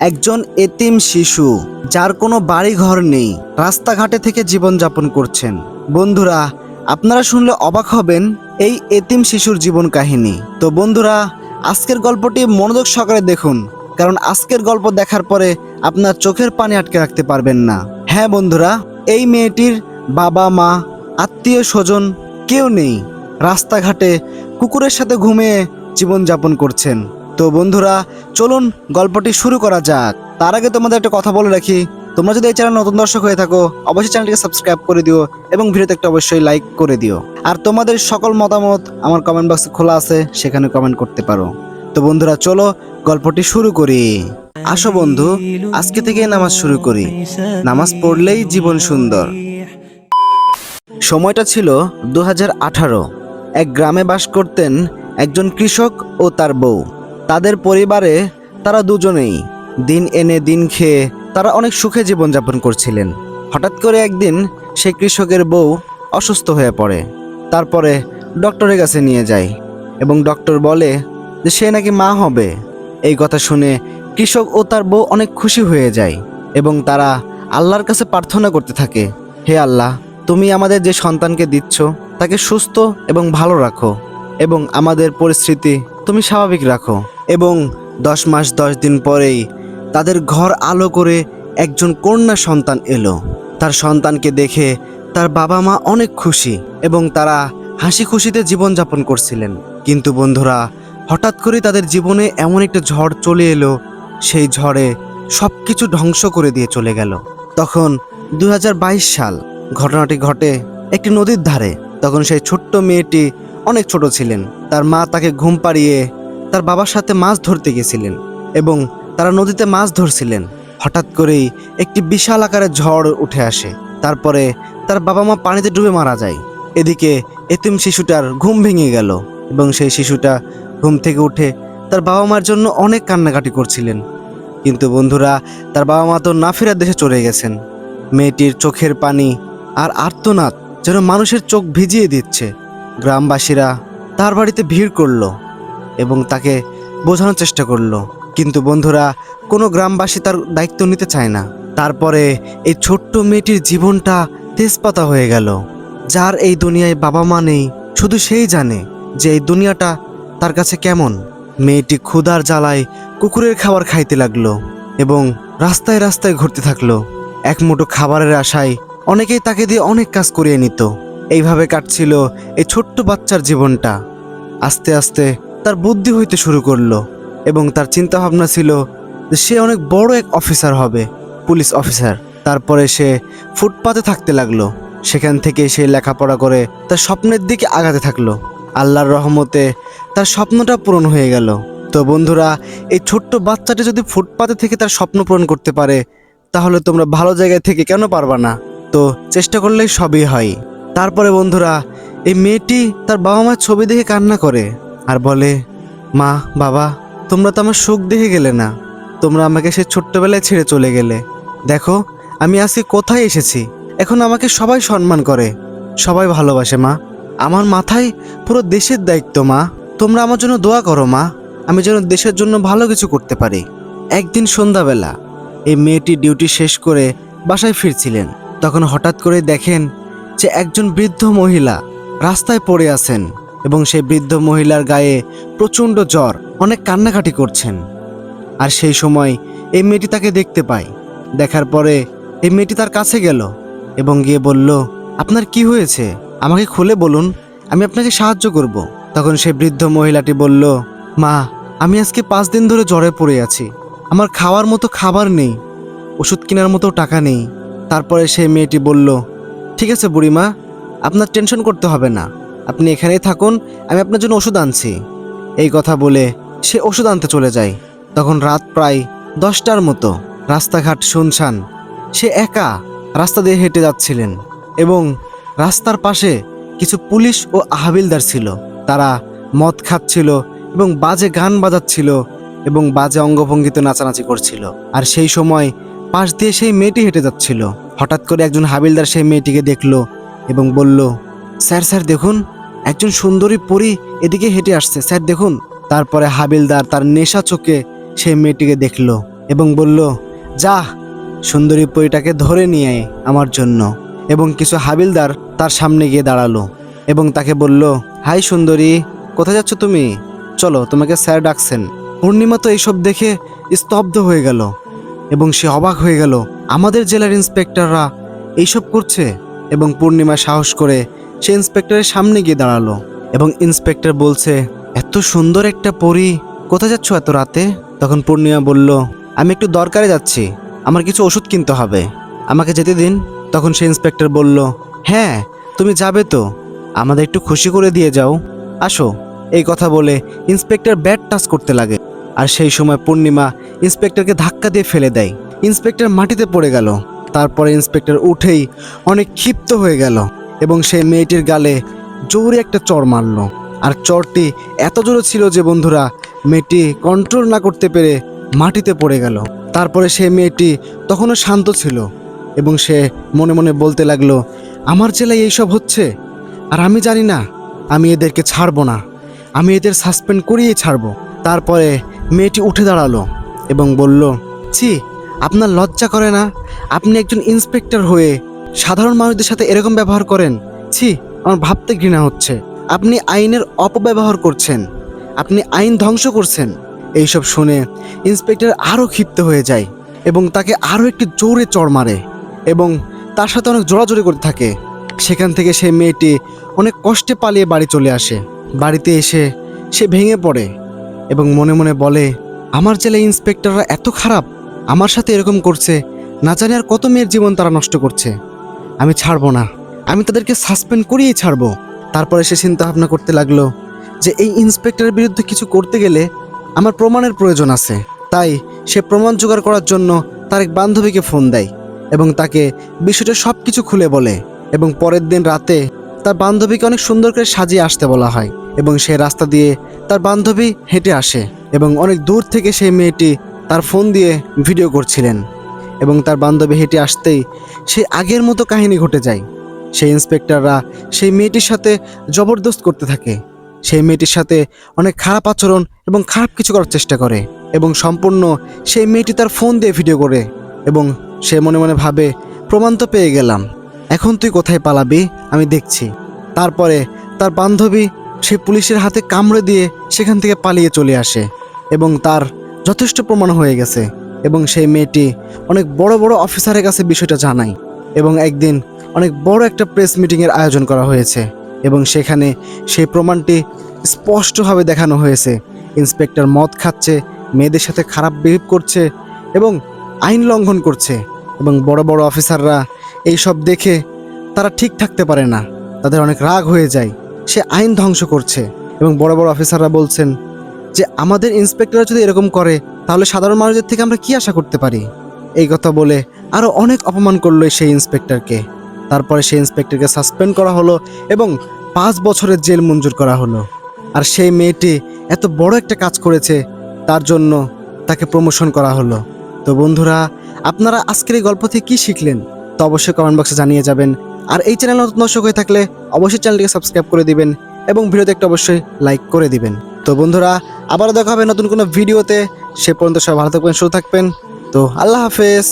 একজন এতিম শিশু যার কোনো বাড়ি ঘর নেই, রাস্তাঘাটে থেকে জীবনযাপন করছেন। বন্ধুরা, আপনারা শুনলে অবাক হবেন এই এতিম শিশুর জীবন কাহিনী। তো বন্ধুরা, আজকের গল্পটি মনোযোগ সহকারে দেখুন, কারণ আজকের গল্প দেখার পরে আপনার চোখের পানি আটকে রাখতে পারবেন না। হ্যাঁ বন্ধুরা, এই মেয়েটির বাবা, মা, আত্মীয়, স্বজন কেউ নেই। রাস্তাঘাটে কুকুরের সাথে ঘুমিয়ে জীবনযাপন করছেন। তো বন্ধুরা, চলুন গল্পটি শুরু করা যাক। তার আগে তোমাদের একটা কথা বলে রাখি, তোমরা যদি এই চ্যানেল নতুন দর্শক হয়ে থাকো, অবশ্যই চ্যানেলটিকে সাবস্ক্রাইব করে দিও এবং ভিডিওতে একটা অবশ্যই লাইক করে দিও। আর তোমাদের সকল মতামত আমার কমেন্ট বক্সে খোলা আছে, সেখানে কমেন্ট করতে পারো। তো বন্ধুরা, চলো গল্পটি শুরু করি। আসো বন্ধু, আজকে থেকে নামাজ শুরু করি। নামাজ পড়লেই জীবন সুন্দর। সময়টা ছিল দু এক গ্রামে বাস করতেন একজন কৃষক ও তার বউ। তাদের পরিবারে তারা দুজনেই দিন এনে দিন খেয়ে তারা অনেক সুখে জীবনযাপন করছিলেন। হঠাৎ করে একদিন সেই কৃষকের বউ অসুস্থ হয়ে পড়ে। তারপরে ডক্টরের কাছে নিয়ে যায় এবং ডক্টর বলে যে সে নাকি মা হবে। এই কথা শুনে কৃষক ও তার বউ অনেক খুশি হয়ে যায় এবং তারা আল্লাহর কাছে প্রার্থনা করতে থাকে, হে আল্লাহ, তুমি আমাদের যে সন্তানকে দিচ্ছ তাকে সুস্থ এবং ভালো রাখো। এবং আমাদের পরিস্থিতি তুমি স্বাভাবিক রাখো। এবং দশ মাস, দশ দিন পরেই তাদের ঘর আলো করে একজন কন্যা সন্তান এলো। তার সন্তানকে দেখে তার বাবা মা অনেক খুশি এবং তারা হাসি খুশিতে জীবনযাপন করছিলেন। কিন্তু বন্ধুরা, হঠাৎ করে তাদের জীবনে এমন একটা ঝড় চলে এলো, সেই ঝড়ে সব কিছু ধ্বংস করে দিয়ে চলে গেল। তখন দু হাজার বাইশ সাল ঘটনাটি ঘটে একটি নদীর ধারে। তখন সেই ছোট্ট মেয়েটি অনেক ছোট ছিলেন। তার মা তাকে ঘুম পাড়িয়ে তার বাবার সাথে মাছ ধরতে গেছিলেন এবং তারা নদীতে মাছ ধরছিলেন। হঠাৎ করেই একটি বিশাল আকারের ঝড় উঠে আসে। তারপরে তার বাবা মা পানিতে ডুবে মারা যায়। এদিকে এতিম শিশুটার ঘুম ভেঙে গেল এবং সেই শিশুটা ঘুম থেকে উঠে তার বাবা মার জন্য অনেক কান্নাকাটি করছিলেন। কিন্তু বন্ধুরা, তার বাবা মা তো না ফেরার দেশে চলে গেছেন। মেয়েটির চোখের পানি আর আর্তনাদ যেন মানুষের চোখ ভিজিয়ে দিচ্ছে। গ্রামবাসীরা তার বাড়িতে ভিড় করল এবং তাকে বোঝানোর চেষ্টা করল। কিন্তু বন্ধুরা, কোনো গ্রামবাসী তার দায়িত্ব নিতে চায় না। তারপরে এই ছোট্ট মেয়েটির জীবনটা তেজপাতা হয়ে গেল, যার এই দুনিয়ায় বাবা মা নেই, শুধু সেই জানে যে এই দুনিয়াটা তার কাছে কেমন। মেয়েটি ক্ষুধার জ্বালায় কুকুরের খাবার খাইতে লাগল এবং রাস্তায় রাস্তায় ঘুরতে থাকল। এক মুঠো খাবারের আশায় অনেকেই তাকে দিয়ে অনেক কাজ করিয়ে নিত। এইভাবে কাটছিল এই ছোট্ট বাচ্চার জীবনটা। আস্তে আস্তে তার বুদ্ধি হইতে শুরু করল এবং তার চিন্তা ভাবনা ছিল যে সে অনেক বড় এক অফিসার হবে, পুলিশ অফিসার। তারপরে সে ফুটপাতে থাকতে লাগল। সেখান থেকে সে লেখাপড়া করে তার স্বপ্নের দিকে আগাতে থাকল। আল্লাহর রহমতে তার স্বপ্নটা পূরণ হয়ে গেল। তো বন্ধুরা, এই ছোট্ট বাচ্চাটি যদি ফুটপাতে থেকে তার স্বপ্ন পূরণ করতে পারে, তাহলে তোমরা ভালো জায়গায় থেকে কেন পারবা না? তো চেষ্টা করলেই সবই হয়। তারপরে বন্ধুরা, এই মেয়েটি তার বাবা মার ছবি দেখে কান্না করে আর বলে, মা, বাবা, তোমরা তো আমার সুখ দেখে গেলে না। তোমরা আমাকে সে ছোট্টবেলায় ছেড়ে চলে গেলে। দেখো, আমি আজকে কোথায় এসেছি। এখন আমাকে সবাই সম্মান করে। সবাই ভালোবাসে, মা। আমার মাথায় পুরো দেশের দায়িত্ব, মা। তোমরা আমার জন্য দোয়া করো, মা। আমি যেন দেশের জন্য ভালো কিছু করতে পারি। একদিন সন্ধ্যাবেলা, এই মেয়েটি ডিউটি শেষ করে বাসায় ফিরছিলেন। তখন হঠাৎ করে দেখেন যে একজন বৃদ্ধ মহিলা রাস্তায় পড়ে আছেন এবং সেই বৃদ্ধ মহিলার গায়ে প্রচণ্ড জ্বর, অনেক কান্নাকাটি করছেন। আর সেই সময় এই মেয়েটি তাকে দেখতে পায়। দেখার পরে এই মেয়েটি তার কাছে গেল এবং গিয়ে বলল, আপনার কি হয়েছে? আমাকে খুলে বলুন, আমি আপনাকে সাহায্য করব। তখন সেই বৃদ্ধ মহিলাটি বলল, মা, আমি আজকে পাঁচ দিন ধরে জ্বরে পড়ে আছি। আমার খাওয়ার মতো খাবার নেই, ওষুধ কেনার মতো টাকা নেই। তারপরে সেই মেয়েটি বলল ঠিক আছে বুড়িমা, আপনার টেনশন করতে হবে না। আপনি এখানেই থাকুন, আমি আপনার জন্য ওষুধ আনছি। এই কথা বলে সে ওষুধ আনতে চলে যায়। তখন রাত প্রায় দশটার মতো। রাস্তাঘাট শুনছান সে একা রাস্তা দিয়ে হেঁটে যাচ্ছিলেন এবং রাস্তার পাশে কিছু পুলিশ ও আহাবিলদার ছিল। তারা মদ খাচ্ছিল এবং বাজে গান বাজাচ্ছিল এবং বাজে অঙ্গভঙ্গিতে নাচানাচি করছিল। আর সেই সময় পাশ দিয়ে সেই মেয়েটি হেঁটে যাচ্ছিল। হঠাৎ করে একজন হাবিলদার সেই মেয়েটিকে দেখল এবং বলল, স্যার স্যার, দেখুন, একজন সুন্দরী পরী এদিকে হেঁটে আসছে। স্যার, দেখুন। তারপরে হাবিলদার তার নেশা চোখে সেই মেয়েটিকে দেখল এবং বলল, যা, সুন্দরী পরীটাকে ধরে নিয়ে আয় আমার জন্য। এবং কিছু হাবিলদার তার সামনে গিয়ে দাঁড়াল এবং তাকে বলল, হাই সুন্দরী, কোথায় যাচ্ছ তুমি? চলো, তোমাকে স্যার ডাকছেন। পূর্ণিমা তো এইসব দেখে স্তব্ধ হয়ে গেল। এবং সে অবাক হয়ে গেল, আমাদের জেলার ইন্সপেক্টররা এইসব করছে? এবং পূর্ণিমা সাহস করে সে ইন্সপেক্টরের সামনে গিয়ে দাঁড়াল এবং ইন্সপেক্টর বলছে, এত সুন্দর একটা পরি, কোথায় যাচ্ছ এত রাতে? তখন পূর্ণিমা বলল, আমি একটু দরকারে যাচ্ছি, আমার কিছু ওষুধ কিনতে হবে, আমাকে যেতে দিন। তখন সে ইন্সপেক্টর বলল হ্যাঁ তুমি যাবে তো, আমাদের একটু খুশি করে দিয়ে যাও। আসো। এই কথা বলে ইন্সপেক্টর ব্যাট টাচ করতে লাগে। আর সেই সময় পূর্ণিমা ইন্সপেক্টরকে ধাক্কা দিয়ে ফেলে দেয়। ইন্সপেক্টর মাটিতে পড়ে গেল। তারপরে ইন্সপেক্টর উঠেই অনেক ক্ষিপ্ত হয়ে গেল এবং সেই মেয়েটির গালে জোরে একটা চর মারলো। আর চরটি এত জোরে ছিল যে, বন্ধুরা, মেয়েটি কন্ট্রোল না করতে পেরে মাটিতে পড়ে গেল। তারপরে সেই মেয়েটি তখনও শান্ত ছিল এবং সে মনে মনে বলতে লাগল, আমার জেলায় এইসব হচ্ছে? আর আমি জানি না। আমি এদেরকে ছাড়বো না। আমি এদের সাসপেন্ড করিয়েই ছাড়বো। তারপরে মেয়েটি উঠে দাঁড়াল এবং বলল, ছি, আপনার লজ্জা করে না? আপনি একজন ইন্সপেক্টর হয়ে সাধারণ মানুষদের সাথে এরকম ব্যবহার করেন? ছি, আমার ভাবতে ঘৃণা হচ্ছে। আপনি আইনের অপব্যবহার করছেন। আপনি আইন ধ্বংস করছেন। এইসব শুনে ইন্সপেক্টর আরও ক্ষিপ্ত হয়ে যায় এবং তাকে আরও একটি জোরে চড় মারে এবং তার সাথে অনেক জোরাজোরি করতে থাকে। সেখান থেকে সেই মেয়েটি অনেক কষ্টে পালিয়ে বাড়ি চলে আসে। বাড়িতে এসে সে ভেঙে পড়ে। এবং মনে মনে বলে, আমার জেলে ইন্সপেক্টররা এত খারাপ। আমার সাথে এরকম করছে। না জানি আর কত মেয়ের জীবন তারা নষ্ট করছে। আমি ছাড়বো না। আমি তাদেরকে সাসপেন্ড করিয়েই ছাড়বো। তারপরে সে চিন্তা ভাবনা করতে লাগল যে, এই ইন্সপেক্টরের বিরুদ্ধে কিছু করতে গেলে আমার প্রমাণের প্রয়োজন আছে। তাই সে প্রমাণ জোগাড় করার জন্য তার এক বান্ধবীকে ফোন দেয় এবং তাকে বিষয়টা সব কিছু খুলে বলে এবং পরের দিন রাতে তার বান্ধবীকে অনেক সুন্দর করে সাজিয়ে আসতে বলা হয় এবং সে রাস্তা দিয়ে তার বান্ধবী হেঁটে আসে এবং অনেক দূর থেকে সেই মেয়েটি তার ফোন দিয়ে ভিডিও করছিলেন এবং তার বান্ধবী হেঁটে আসতেই সে আগের মতো কাহিনী ঘটে যায়। সেই ইন্সপেক্টররা সেই মেয়েটির সাথে জবরদস্ত করতে থাকে। সেই মেয়েটির সাথে অনেক খারাপ আচরণ এবং খারাপ কিছু করার চেষ্টা করে এবং সম্পূর্ণ সেই মেয়েটি তার ফোন দিয়ে ভিডিও করে এবং সে মনে মনে ভাবে, প্রমাণ তো পেয়ে গেলাম। এখন তুই কোথায় পালাবি? আমি দেখছি। তারপরে তার বান্ধবী সে পুলিশের হাতে কামড়ে দিয়ে সেখান থেকে পালিয়ে চলে আসে এবং তার যথেষ্ট প্রমাণ হয়ে গেছে এবং সেই মেয়েটি অনেক বড় বড় অফিসারের কাছে বিষয়টা জানায় এবং একদিন অনেক বড় একটা প্রেস মিটিংয়ের আয়োজন করা হয়েছে এবং সেখানে সেই প্রমাণটি স্পষ্টভাবে দেখানো হয়েছে। ইন্সপেক্টর মদ খাচ্ছে, মেয়েদের সাথে খারাপ বিহেভ করছে এবং আইন লঙ্ঘন করছে এবং বড় বড় অফিসাররা এই সব দেখে তারা ঠিক থাকতে পারে না। তাদের অনেক রাগ হয়ে যায়। সে আইন ধ্বংস করছে এবং বড় বড় অফিসাররা বলছেন যে, আমাদের ইন্সপেক্টররা যদি এরকম করে, তাহলে সাধারণ মানুষদের থেকে আমরা কি আশা করতে পারি? এই কথা বলে আরও অনেক অপমান করল সেই ইন্সপেক্টরকে। তারপরে সেই ইন্সপেক্টরকে সাসপেন্ড করা হলো এবং পাঁচ বছরের জেল মঞ্জুর করা হলো। আর সেই মেয়েটি এত বড় একটা কাজ করেছে, তার জন্য তাকে প্রমোশন করা হলো। তো বন্ধুরা, আপনারা আজকের এই গল্প থেকে কী শিখলেন? তো অবশ্যই কমেন্ট বক্সে জানিয়ে যাবেন। আর এই চ্যানেল নতুন দর্শক হয়ে থাকলে অবশ্যই চ্যানেলটিকে সাবস্ক্রাইব করে দিবেন এবং ভিডিওতে একটা অবশ্যই লাইক করে দিবেন। তো বন্ধুরা, আবারও দেখা হবে নতুন কোনো ভিডিওতে সে পর্যন্ত সবাই ভালো থাকবেন, সুস্থ থাকবেন। তো আল্লাহ হাফেজ।